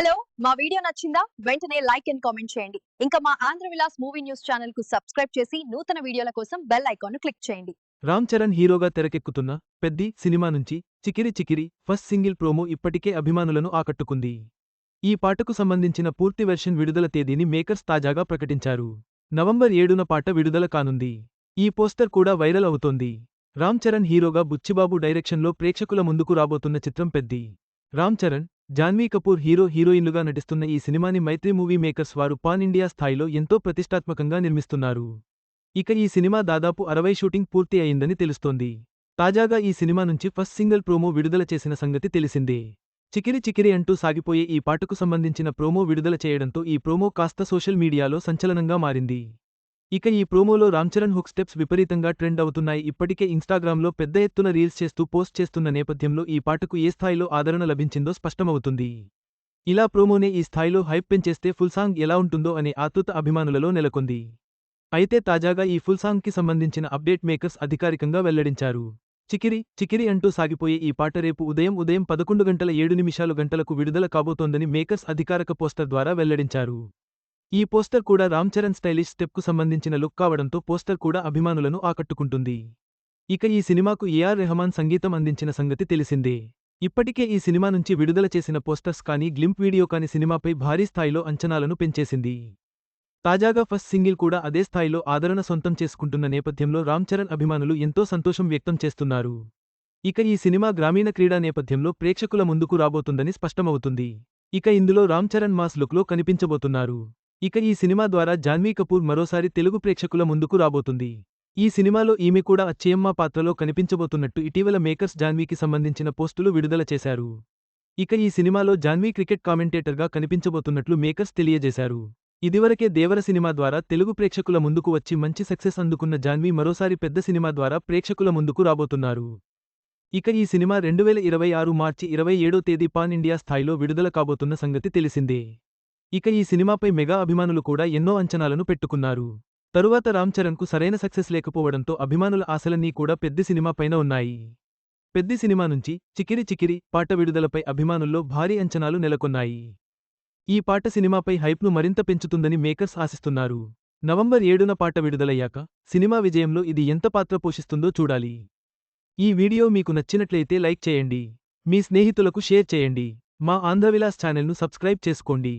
Hello మా video నచ్చిందా? వెంటనే లైక్ అండ్ కామెంట్ చేయండి. ఇంకా మా ఆంధ్ర విలాస్ మూవీ న్యూస్ ఛానల్కు సబ్స్క్రైబ్ చేసి నూతన వీడియోల కోసం బెల్ ఐకాన్ క్లిక్ చేయండి. రామ్ చరణ్ హీరోగా తెరకెక్కుతున్న పెద్ది సినిమా నుంచి Chikiri Chikiri first single promo ఇప్పటికే అభిమానులను ఆకట్టుకుంది. ఈ పాటకు సంబంధించిన పూర్తి వెర్షన్ విడుదల తేదీని మేకర్స్ తాజాగా ప్రకటించారు. నవంబర్ ఏడున పాట విడుదల కానుంది. ఈ పోస్టర్ కూడా వైరల్ అవుతోంది. రామ్ చరణ్ హీరోగా బుచ్చిబాబు డైరెక్షన్లో ప్రేక్షకుల ముందుకు రాబోతున్న చిత్రం పెద్ది. రామ్ చరణ్ జాన్వీ కపూర్ హీరో హీరోయిన్లుగా నటిస్తున్న ఈ సినిమాని మైత్రి మూవీ మేకర్స్ వారు పాన్ ఇండియా స్థాయిలో ఎంతో ప్రతిష్టాత్మకంగా నిర్మిస్తున్నారు. ఇక ఈ సినిమా దాదాపు అరవై షూటింగ్ పూర్తి అయిందని తెలుస్తోంది. తాజాగా ఈ సినిమా నుంచి ఫస్ట్ సింగిల్ ప్రోమో విడుదల చేసిన సంగతి తెలిసిందే. చికిరి చికిరి అంటూ సాగిపోయే ఈ పాటకు సంబంధించిన ప్రోమో విడుదల చేయడంతో ఈ ప్రోమో కాస్త సోషల్ మీడియాలో సంచలనంగా మారింది. ఇక ఈ ప్రోమోలో రామ్చరణ్ హుక్ స్టెప్స్ విపరీతంగా ట్రెండ్ అవుతున్నాయి. ఇప్పటికే ఇన్స్టాగ్రామ్లో పెద్ద ఎత్తున రీల్స్ చేస్తూ పోస్ట్ చేస్తున్న నేపథ్యంలో ఈ పాటకు ఏ స్థాయిలో ఆదరణ లభించిందో స్పష్టమవుతుంది. ఇలా ప్రోమోనే ఈ స్థాయిలో హైప్ పెంచేస్తే ఫుల్ సాంగ్ ఎలా ఉంటుందో అనే ఆతృత అభిమానులలో నెలకొంది. అయితే తాజాగా ఈ ఫుల్ సాంగ్కి సంబంధించిన అప్డేట్ మేకర్స్ అధికారికంగా వెల్లడించారు. చికిరి చికిరి అంటూ సాగిపోయే ఈ పాట రేపు ఉదయం ఉదయం పదకొండు గంటల ఏడు నిమిషాలు గంటలకు విడుదల కాబోతోందని మేకర్స్ అధికారక పోస్టర్ ద్వారా వెల్లడించారు. ఈ పోస్టర్ కూడా రామ్ చరణ్ స్టైలిష్ స్టెప్కు సంబంధించిన లుక్ కావడంతో పోస్టర్ కూడా అభిమానులను ఆకట్టుకుంటుంది. ఇక ఈ సినిమాకు ఏఆర్ రెహమాన్ సంగీతం అందించిన సంగతి తెలిసిందే. ఇప్పటికే ఈ సినిమా నుంచి విడుదల చేసిన పోస్టర్స్ కానీ గ్లింప్ వీడియో కాని సినిమాపై భారీ స్థాయిలో అంచనాలను పెంచేసింది. తాజాగా ఫస్ట్ సింగిల్ కూడా అదే స్థాయిలో ఆదరణ సొంతం చేసుకుంటున్న నేపథ్యంలో రామ్ చరణ్ అభిమానులు ఎంతో సంతోషం వ్యక్తం చేస్తున్నారు. ఇక ఈ సినిమా గ్రామీణ క్రీడా నేపథ్యంలో ప్రేక్షకుల ముందుకు రాబోతుందని స్పష్టమవుతుంది. ఇక ఇందులో రామ్ చరణ్ మాస్ లుక్లో కనిపించబోతున్నారు. ఇక ఈ సినిమా ద్వారా జాన్వీ కపూర్ మరోసారి తెలుగు ప్రేక్షకుల ముందుకు రాబోతుంది. ఈ సినిమాలో ఈమె కూడా అచ్చయమ్మ పాత్రలో కనిపించబోతున్నట్టు ఇటీవల మేకర్స్ జాన్వీకి సంబంధించిన పోస్టులు విడుదల చేశారు. ఇక ఈ సినిమాలో జాన్వీ క్రికెట్ కామెంటేటర్గా కనిపించబోతున్నట్లు మేకర్స్ తెలియజేశారు. ఇదివరకే దేవర సినిమా ద్వారా తెలుగు ప్రేక్షకుల ముందుకు వచ్చి మంచి సక్సెస్ అందుకున్న జాన్వీ మరోసారి పెద్ద సినిమా ద్వారా ప్రేక్షకుల ముందుకు రాబోతున్నారు. ఇక ఈ సినిమా రెండువేల ఇరవై ఆరు మార్చి ఇరవై ఏడో తేదీ పాన్ ఇండియా స్థాయిలో విడుదల కాబోతున్న సంగతి తెలిసిందే. ఇక ఈ సినిమాపై మెగా అభిమానులు కూడా ఎన్నో అంచనాలను పెట్టుకున్నారు. తరువాత రామ్ చరణ్కు సరైన సక్సెస్ లేకపోవడంతో అభిమానుల ఆశలన్నీ కూడా పెద్ద సినిమా పైన ఉన్నాయి. పెద్ద సినిమా నుంచి చికిరి చికిరి పాట విడుదలపై అభిమానుల్లో భారీ అంచనాలు నెలకొన్నాయి. ఈ పాట సినిమాపై హైప్ను మరింత పెంచుతుందని మేకర్స్ ఆశిస్తున్నారు. నవంబర్ ఏడున పాట విడుదలయ్యాక సినిమా విజయంలో ఇది ఎంత పాత్ర పోషిస్తుందో చూడాలి. ఈ వీడియో మీకు నచ్చినట్లయితే లైక్ చేయండి. మీ స్నేహితులకు షేర్ చేయండి. మా ఆంధ్రవిలాస్ ఛానల్ను సబ్స్క్రైబ్ చేసుకోండి.